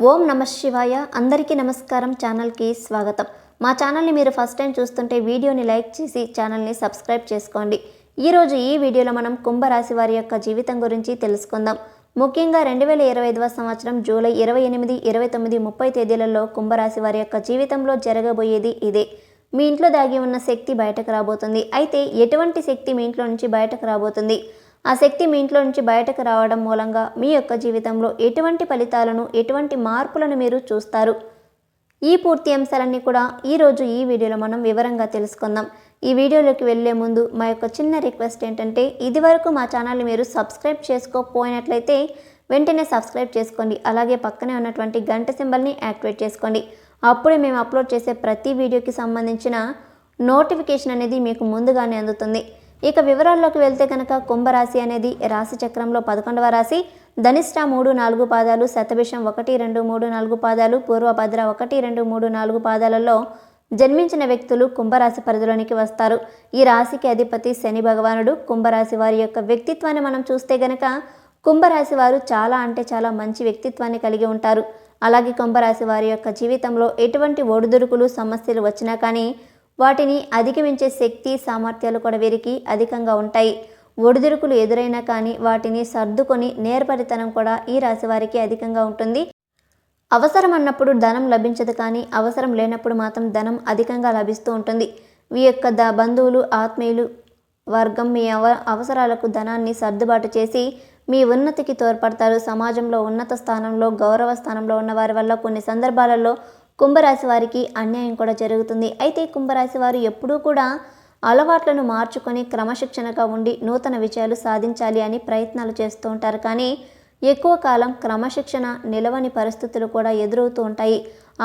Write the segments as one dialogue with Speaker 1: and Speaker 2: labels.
Speaker 1: ఓం నమ శివాయ. అందరికీ నమస్కారం. ఛానల్కి స్వాగతం. మా ఛానల్ని మీరు ఫస్ట్ టైం చూస్తుంటే వీడియోని లైక్ చేసి ఛానల్ని సబ్స్క్రైబ్ చేసుకోండి. ఈరోజు ఈ వీడియోలో మనం కుంభరాశి వారి యొక్క జీవితం గురించి తెలుసుకుందాం. ముఖ్యంగా రెండు వేల ఇరవై ఐదవ సంవత్సరం జూలై ఇరవై ఎనిమిది ఇరవై తొమ్మిది ముప్పై తేదీలలో కుంభరాశి వారి యొక్క జీవితంలో జరగబోయేది ఇదే. మీ ఇంట్లో దాగి ఉన్న శక్తి బయటకు రాబోతుంది. అయితే ఎటువంటి శక్తి మీ ఇంట్లో నుంచి బయటకు రాబోతుంది? ఆ శక్తి మీ ఇంట్లో నుంచి బయటకు రావడం మూలంగా మీ యొక్క జీవితంలో ఎటువంటి ఫలితాలను ఎటువంటి మార్పులను మీరు చూస్తారు? ఈ పూర్తి అంశాలన్నీ కూడా ఈరోజు ఈ వీడియోలో మనం వివరంగా తెలుసుకుందాం. ఈ వీడియోలోకి వెళ్ళే ముందు మా యొక్క చిన్న రిక్వెస్ట్ ఏంటంటే ఇదివరకు మా ఛానల్ని మీరు సబ్స్క్రైబ్ చేసుకోకపోయినట్లయితే వెంటనే సబ్స్క్రైబ్ చేసుకోండి. అలాగే పక్కనే ఉన్నటువంటి గంట సింబల్ని యాక్టివేట్ చేసుకోండి. అప్పుడే మేము అప్లోడ్ చేసే ప్రతి వీడియోకి సంబంధించిన నోటిఫికేషన్ అనేది మీకు ముందుగానే అందుతుంది. ఇక వివరాల్లోకి వెళ్తే కనుక కుంభరాశి అనేది రాశి చక్రంలో పదకొండవ రాశి. ధనిష్ట మూడు నాలుగు పాదాలు శతభిషం ఒకటి రెండు మూడు నాలుగు పాదాలు పూర్వభద్ర ఒకటి రెండు మూడు నాలుగు పాదాలలో జన్మించిన వ్యక్తులు కుంభరాశి పరిధిలోనికి వస్తారు. ఈ రాశికి అధిపతి శని భగవానుడు. కుంభరాశి వారి యొక్క వ్యక్తిత్వాన్ని మనం చూస్తే గనక కుంభరాశి వారు చాలా అంటే చాలా మంచి వ్యక్తిత్వాన్ని కలిగి ఉంటారు. అలాగే కుంభరాశి వారి యొక్క జీవితంలో ఎటువంటి ఒడిదుడుకులు సమస్యలు వచ్చినా కానీ వాటిని అధిగమించే శక్తి సామర్థ్యాలు కూడా వీరికి అధికంగా ఉంటాయి. ఒడిదుడుకులు ఎదురైనా కానీ వాటిని సర్దుకొని నేర్పరితనం కూడా ఈ రాశి వారికి అధికంగా ఉంటుంది. అవసరం అన్నప్పుడు ధనం లభించదు కానీ అవసరం లేనప్పుడు మాత్రం ధనం అధికంగా లభిస్తూ ఉంటుంది. మీ యొక్క ద బంధువులు ఆత్మీయులు వర్గం మీ అవ అవసరాలకు ధనాన్ని సర్దుబాటు చేసి మీ ఉన్నతికి తోడ్పడతారు. సమాజంలో ఉన్నత స్థానంలో గౌరవ స్థానంలో ఉన్న వారి వల్ల కొన్ని సందర్భాలలో కుంభరాశి వారికి అన్యాయం కూడా జరుగుతుంది. అయితే కుంభరాశి వారు ఎప్పుడూ కూడా అలవాట్లను మార్చుకొని క్రమశిక్షణగా ఉండి నూతన విజయాలు సాధించాలి అని ప్రయత్నాలు చేస్తూ ఉంటారు. కానీ ఎక్కువ కాలం క్రమశిక్షణ నిలవని పరిస్థితులు కూడా ఎదురవుతూ ఉంటాయి.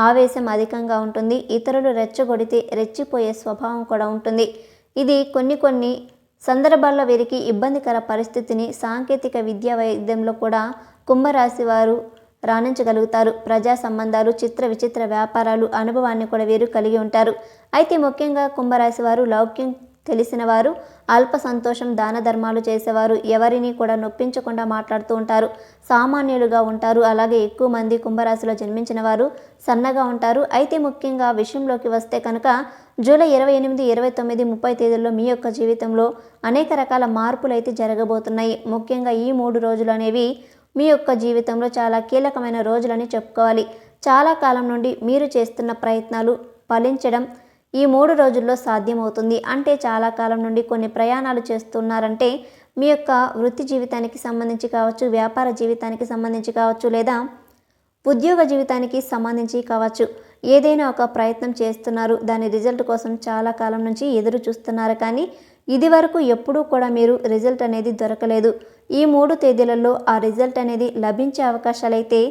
Speaker 1: ఆవేశం అధికంగా ఉంటుంది. ఇతరులు రెచ్చగొడితే రెచ్చిపోయే స్వభావం కూడా ఉంటుంది. ఇది కొన్ని కొన్ని సందర్భాల్లో వీరికి ఇబ్బందికర పరిస్థితిని సాంకేతిక విద్యా వైద్యంలో కూడా కుంభరాశి వారు రాణించగలుగుతారు. ప్రజా సంబంధాలు చిత్ర విచిత్ర వ్యాపారాలు అనుభవాన్ని కూడా వీరు కలిగి ఉంటారు. అయితే ముఖ్యంగా కుంభరాశి వారు లౌక్యం తెలిసిన వారు అల్ప సంతోషం దాన ధర్మాలు చేసేవారు ఎవరిని కూడా నొప్పించకుండా మాట్లాడుతూ ఉంటారు. సామాన్యులుగా ఉంటారు. అలాగే ఎక్కువ మంది కుంభరాశిలో జన్మించిన వారు సన్నగా ఉంటారు. అయితే ముఖ్యంగా విషయంలోకి వస్తే కనుక జూలై ఇరవై ఎనిమిది ఇరవై తొమ్మిది ముప్పై తేదీల్లో మీ యొక్క జీవితంలో అనేక రకాల మార్పులు అయితే జరగబోతున్నాయి. ముఖ్యంగా ఈ మూడు రోజులు అనేవి మీ యొక్క జీవితంలో చాలా కీలకమైన రోజులని చెప్పుకోవాలి. చాలా కాలం నుండి మీరు చేస్తున్న ప్రయత్నాలు ఫలించడం ఈ మూడు రోజుల్లో సాధ్యమవుతుంది. అంటే చాలా కాలం నుండి కొన్ని ప్రయాణాలు చేస్తున్నారంటే మీ యొక్క వృత్తి జీవితానికి సంబంధించి కావచ్చు వ్యాపార జీవితానికి సంబంధించి కావచ్చు లేదా ఉద్యోగ జీవితానికి సంబంధించి కావచ్చు ఏదైనా ఒక ప్రయత్నం చేస్తున్నారు. దాని రిజల్ట్ కోసం చాలా కాలం నుంచి ఎదురు చూస్తున్నారు. కానీ ఇది వరకు ఎప్పుడూ కూడా మీరు రిజల్ట్ అనేది దొరకలేదు. ఈ మూడు తేదీలలో ఆ రిజల్ట్ అనేది లభించే అవకాశాలైతే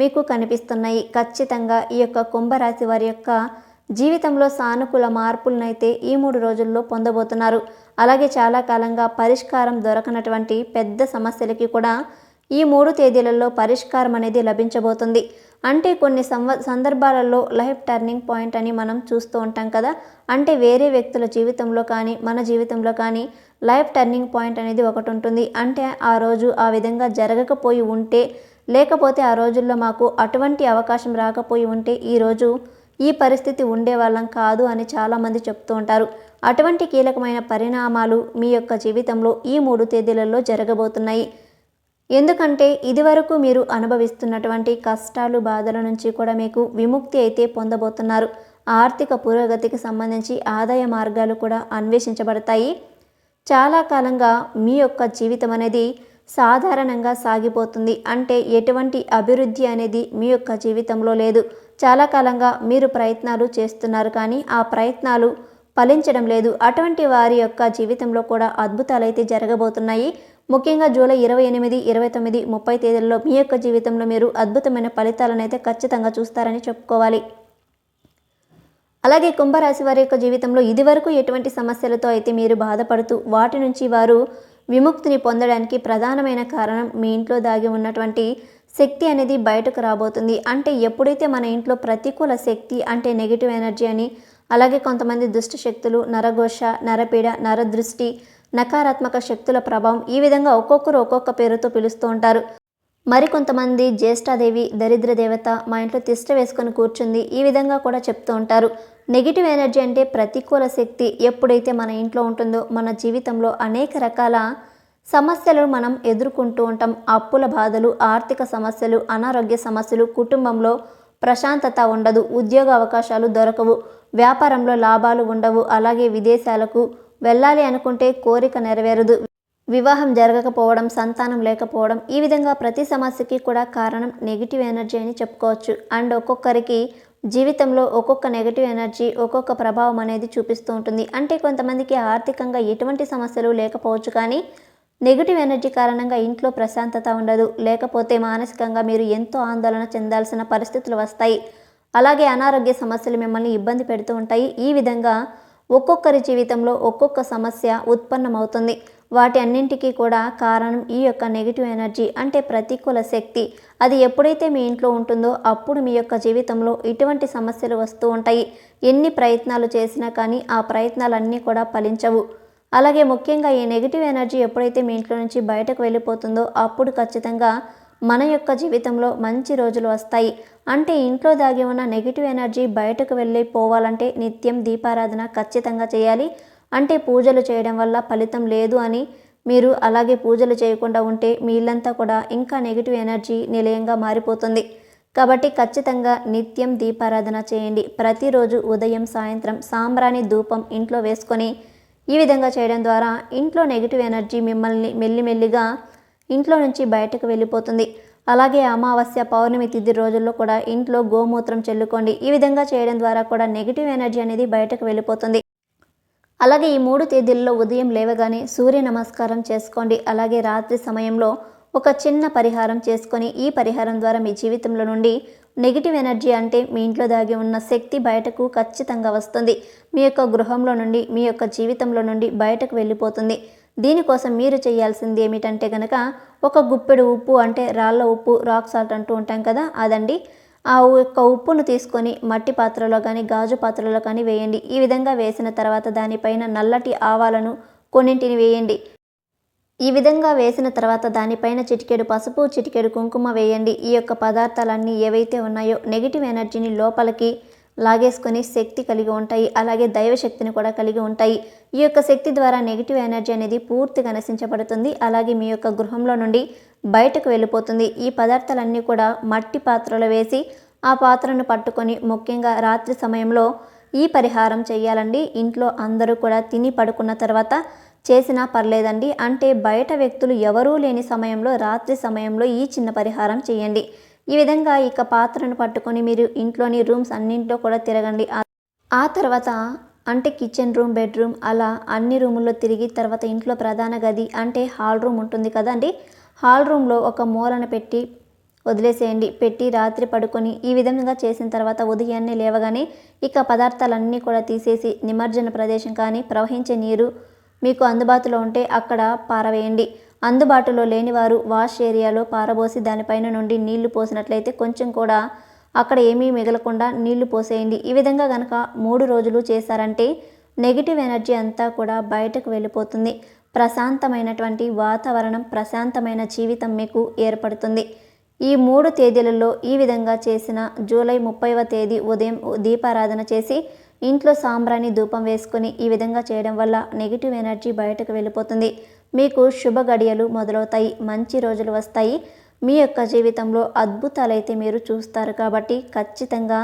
Speaker 1: మీకు కనిపిస్తున్నాయి. ఖచ్చితంగా ఈ యొక్క కుంభరాశి వారి యొక్క జీవితంలో సానుకూల మార్పులనైతే ఈ మూడు రోజుల్లో పొందబోతున్నారు. అలాగే చాలా కాలంగా పరిష్కారం దొరకనటువంటి పెద్ద సమస్యలకి కూడా ఈ మూడు తేదీలలో పరిష్కారం అనేది లభించబోతుంది. అంటే కొన్ని సంవ సందర్భాలలో లైఫ్ టర్నింగ్ పాయింట్ అని మనం చూస్తూ ఉంటాం కదా. అంటే వేరే వ్యక్తుల జీవితంలో కానీ మన జీవితంలో కానీ లైఫ్ టర్నింగ్ పాయింట్ అనేది ఒకటి ఉంటుంది. అంటే ఆ రోజు ఆ విధంగా జరగకపోయి ఉంటే లేకపోతే ఆ రోజుల్లో మాకు అటువంటి అవకాశం రాకపోయి ఉంటే ఈరోజు ఈ పరిస్థితి ఉండేవాళ్ళం కాదు అని చాలామంది చెప్తూ ఉంటారు. అటువంటి కీలకమైన పరిణామాలు మీ యొక్క జీవితంలో ఈ మూడు తేదీలలో జరగబోతున్నాయి. ఎందుకంటే ఇదివరకు మీరు అనుభవిస్తున్నటువంటి కష్టాలు బాధల నుంచి కూడా మీకు విముక్తి అయితే పొందబోతున్నారు. ఆర్థిక పురోగతికి సంబంధించి ఆదాయ మార్గాలు కూడా అన్వేషించబడతాయి. చాలా కాలంగా మీ యొక్క జీవితం అనేది సాధారణంగా సాగిపోతుంది. అంటే ఎటువంటి అభివృద్ధి అనేది మీ యొక్క జీవితంలో లేదు. చాలా కాలంగా మీరు ప్రయత్నాలు చేస్తున్నారు కానీ ఆ ప్రయత్నాలు ఫలించడం లేదు. అటువంటి వారి యొక్క జీవితంలో కూడా అద్భుతాలు అయితే జరగబోతున్నాయి. ముఖ్యంగా జూలై ఇరవై ఎనిమిది ఇరవై తొమ్మిది ముప్పై తేదీల్లో మీ యొక్క జీవితంలో మీరు అద్భుతమైన ఫలితాలనైతే ఖచ్చితంగా చూస్తారని చెప్పుకోవాలి. అలాగే కుంభరాశి వారి యొక్క జీవితంలో ఇదివరకు ఎటువంటి సమస్యలతో అయితే మీరు బాధపడుతూ వాటి నుంచి వారు విముక్తిని పొందడానికి ప్రధానమైన కారణం మీ ఇంట్లో దాగి ఉన్నటువంటి శక్తి అనేది బయటకు రాబోతుంది. అంటే ఎప్పుడైతే మన ఇంట్లో ప్రతికూల శక్తి అంటే నెగిటివ్ ఎనర్జీ అని అలాగే కొంతమంది దుష్ట శక్తులు నరఘోష నరపీడ నరదృష్టి నకారాత్మక శక్తుల ప్రభావం ఈ విధంగా ఒక్కొక్కరు ఒక్కొక్క పేరుతో పిలుస్తూ ఉంటారు. మరికొంతమంది జ్యేష్ఠాదేవి దరిద్ర దేవత మా ఇంట్లో తిష్ట వేసుకొని కూర్చుంది ఈ విధంగా కూడా చెప్తూ ఉంటారు. నెగిటివ్ ఎనర్జీ అంటే ప్రతికూల శక్తి ఎప్పుడైతే మన ఇంట్లో ఉంటుందో మన జీవితంలో అనేక రకాల సమస్యలు మనం ఎదుర్కొంటూ ఉంటాం. అప్పుల బాధలు ఆర్థిక సమస్యలు అనారోగ్య సమస్యలు కుటుంబంలో ప్రశాంతత ఉండదు ఉద్యోగ అవకాశాలు దొరకవు వ్యాపారంలో లాభాలు ఉండవు అలాగే విదేశాలకు వెళ్ళాలి అనుకుంటే కోరిక నెరవేరదు. వివాహం జరగకపోవడం సంతానం లేకపోవడం ఈ విధంగా ప్రతి సమస్యకి కూడా కారణం నెగిటివ్ ఎనర్జీ అని చెప్పుకోవచ్చు. అండ్ ఒక్కొక్కరికి జీవితంలో ఒక్కొక్క నెగిటివ్ ఎనర్జీ ఒక్కొక్క ప్రభావం అనేది చూపిస్తూ ఉంటుంది. అంటే కొంతమందికి ఆర్థికంగా ఎటువంటి సమస్యలు లేకపోవచ్చు కానీ నెగిటివ్ ఎనర్జీ కారణంగా ఇంట్లో ప్రశాంతత ఉండదు. లేకపోతే మానసికంగా మీరు ఎంతో ఆందోళన చెందాల్సిన పరిస్థితులు వస్తాయి. అలాగే అనారోగ్య సమస్యలు మిమ్మల్ని ఇబ్బంది పెడుతూ ఉంటాయి. ఈ విధంగా ఒక్కొక్కరి జీవితంలో ఒక్కొక్క సమస్య ఉత్పన్నమవుతుంది. వాటి అన్నింటికీ కూడా కారణం ఈ యొక్క నెగిటివ్ ఎనర్జీ అంటే ప్రతికూల శక్తి. అది ఎప్పుడైతే మీ ఇంట్లో ఉంటుందో అప్పుడు మీ యొక్క జీవితంలో ఇటువంటి సమస్యలు వస్తూ ఉంటాయి. ఎన్ని ప్రయత్నాలు చేసినా కానీ ఆ ప్రయత్నాలన్నీ కూడా ఫలించవు. అలాగే ముఖ్యంగా ఈ నెగిటివ్ ఎనర్జీ ఎప్పుడైతే మీ ఇంట్లో నుంచి బయటకు వెళ్ళిపోతుందో అప్పుడు ఖచ్చితంగా మన యొక్క జీవితంలో మంచి రోజులు వస్తాయి. అంటే ఇంట్లో దాగి ఉన్న నెగిటివ్ ఎనర్జీ బయటకు వెళ్ళి పోవాలంటే నిత్యం దీపారాధన ఖచ్చితంగా చేయాలి. అంటే పూజలు చేయడం వల్ల ఫలితం లేదు అని మీరు అలాగే పూజలు చేయకుండా ఉంటే మీ ఇల్లంతా కూడా ఇంకా నెగిటివ్ ఎనర్జీ నిలయంగా మారిపోతుంది. కాబట్టి ఖచ్చితంగా నిత్యం దీపారాధన చేయండి. ప్రతిరోజు ఉదయం సాయంత్రం సాంబ్రాణి ధూపం ఇంట్లో వేసుకొని ఈ విధంగా చేయడం ద్వారా ఇంట్లో నెగిటివ్ ఎనర్జీ మిమ్మల్ని మెల్లిమెల్లిగా ఇంట్లో నుంచి బయటకు వెళ్ళిపోతుంది. అలాగే అమావాస్య పౌర్ణమి తిథి రోజుల్లో కూడా ఇంట్లో గోమూత్రం చెల్లుకోండి. ఈ విధంగా చేయడం ద్వారా కూడా నెగిటివ్ ఎనర్జీ అనేది బయటకు వెళ్ళిపోతుంది. అలాగే ఈ మూడు తేదీల్లో ఉదయం లేవగానే సూర్య నమస్కారం చేసుకోండి. అలాగే రాత్రి సమయంలో ఒక చిన్న పరిహారం చేసుకొని ఈ పరిహారం ద్వారా మీ జీవితంలో నుండి నెగిటివ్ ఎనర్జీ అంటే మీ ఇంట్లో దాగి ఉన్న శక్తి బయటకు ఖచ్చితంగా వస్తుంది. మీ యొక్క గృహంలో నుండి మీ యొక్క జీవితంలో నుండి బయటకు వెళ్ళిపోతుంది. దీనికోసం మీరు చేయాల్సింది ఏమిటంటే కనుక ఒక గుప్పెడు ఉప్పు అంటే రాళ్ళ ఉప్పు రాక్ సాల్ట్ అంటూ ఉంటాం కదా అదండి. ఆ యొక్క ఉప్పును తీసుకొని మట్టి పాత్రలో కానీ గాజు పాత్రలో కానీ వేయండి. ఈ విధంగా వేసిన తర్వాత దానిపైన నల్లటి ఆవాలను కొన్నింటిని వేయండి. ఈ విధంగా వేసిన తర్వాత దానిపైన చిటికెడు పసుపు చిటికెడు కుంకుమ వేయండి. ఈ యొక్క పదార్థాలన్నీ ఏవైతే ఉన్నాయో నెగిటివ్ ఎనర్జీని లోపలికి లాగేసుకొని శక్తి కలిగి ఉంటాయి. అలాగే దైవశక్తిని కూడా కలిగి ఉంటాయి. ఈ యొక్క శక్తి ద్వారా నెగిటివ్ ఎనర్జీ అనేది పూర్తిగా నశించబడుతుంది. అలాగే మీ యొక్క గృహంలో నుండి బయటకు వెళ్ళిపోతుంది. ఈ పదార్థాలన్నీ కూడా మట్టి పాత్రలో వేసి ఆ పాత్రను పట్టుకొని ముఖ్యంగా రాత్రి సమయంలో ఈ పరిహారం చేయాలండి. ఇంట్లో అందరూ కూడా తిని పడుకున్న తర్వాత చేసినా పర్లేదండి. అంటే బయట వ్యక్తులు ఎవరూ లేని సమయంలో రాత్రి సమయంలో ఈ చిన్న పరిహారం చేయండి. ఈ విధంగా ఇక పాత్రను పట్టుకొని మీరు ఇంట్లోని రూమ్స్ అన్నింటిలో కూడా తిరగండి. ఆ తర్వాత అంటే కిచెన్ రూమ్ బెడ్రూమ్ అలా అన్ని రూముల్లో తిరిగి తర్వాత ఇంట్లో ప్రధాన గది అంటే హాల్ రూమ్ ఉంటుంది కదండి. హాల్ రూమ్లో ఒక మూలన పెట్టి వదిలేసేయండి. పెట్టి రాత్రి పడుకొని ఈ విధంగా చేసిన తర్వాత ఉదయాన్నే లేవగానే ఇక పదార్థాలన్నీ కూడా తీసేసి నిమజ్జన ప్రదేశం కానీ ప్రవహించే నీరు మీకు అందుబాటులో ఉంటే అక్కడ పారవేయండి. అందుబాటులో లేనివారు వాష్ ఏరియాలో పారబోసి దానిపైన నుండి నీళ్ళు పోసినట్లయితే కొంచెం కూడా అక్కడ ఏమీ మిగలకుండా నీళ్ళు పోసేయండి. ఈ విధంగా కనుక మూడు రోజులు చేశారంటే నెగిటివ్ ఎనర్జీ అంతా కూడా బయటకు వెళ్ళిపోతుంది. ప్రశాంతమైనటువంటి వాతావరణం ప్రశాంతమైన జీవితం మీకు ఏర్పడుతుంది. ఈ మూడు తేదీలలో ఈ విధంగా చేసిన జూలై ముప్పైవ తేదీ ఉదయం దీపారాధన చేసి ఇంట్లో సాంబ్రాణి ధూపం వేసుకొని ఈ విధంగా చేయడం వల్ల నెగిటివ్ ఎనర్జీ బయటకు వెళ్ళిపోతుంది. మీకు శుభ గడియలు మొదలవుతాయి మంచి రోజులు వస్తాయి. మీ యొక్క జీవితంలో అద్భుతాలైతే మీరు చూస్తారు కాబట్టి ఖచ్చితంగా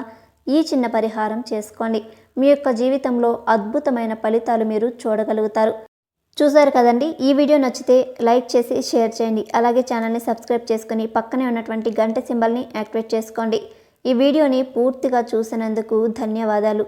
Speaker 1: ఈ చిన్న పరిహారం చేసుకోండి. మీ యొక్క జీవితంలో అద్భుతమైన ఫలితాలు మీరు చూడగలుగుతారు. చూసారు కదండి? ఈ వీడియో నచ్చితే లైక్ చేసి షేర్ చేయండి. అలాగే ఛానల్ని సబ్స్క్రైబ్ చేసుకుని పక్కనే ఉన్నటువంటి గంట సింబల్ని యాక్టివేట్ చేసుకోండి. ఈ వీడియోని పూర్తిగా చూసినందుకు ధన్యవాదాలు.